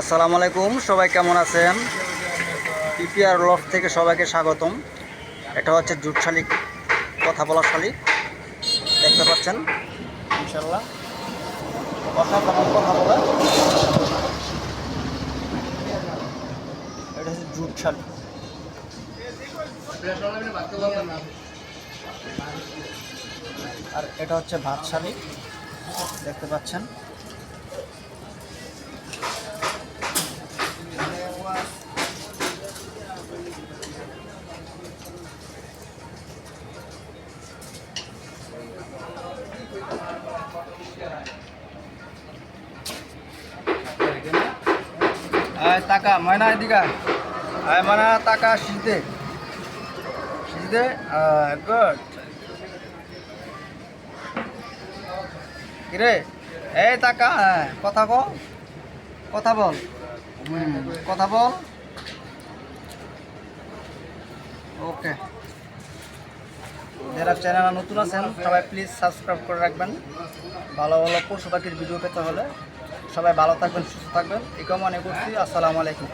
আসসালামু আলাইকুম, সবাই কেমন আছেন? পিপিআর লফ থেকে সবাইকে স্বাগতম। এটা হচ্ছে জুট শালিক কথা বলা শালিক দেখতে পাচ্ছেন? ইনশাল্লাহ কথা বলে এটা হচ্ছে জুট শালিক আর এটা হচ্ছে ভাত শালিক দেখতে পাচ্ছেন? আয় টাকা, ময়না এদিকে আয়। ময়না, টাকা সিজদে সিজদে গুড কিরে? এই টাকা কথা বল। কথা বল। কথা বল। ওকে। যারা চ্যানেল নতুন আছেন, সবাই প্লিজ সাবস্ক্রাইব করে রাখবেন। ভালো ভালো পশু পাখির ভিডিও পেতে হলে। সবাই ভালো থাকবেন সুস্থ থাকবেন। এই কামনা করছি। আসসালামু আলাইকুম।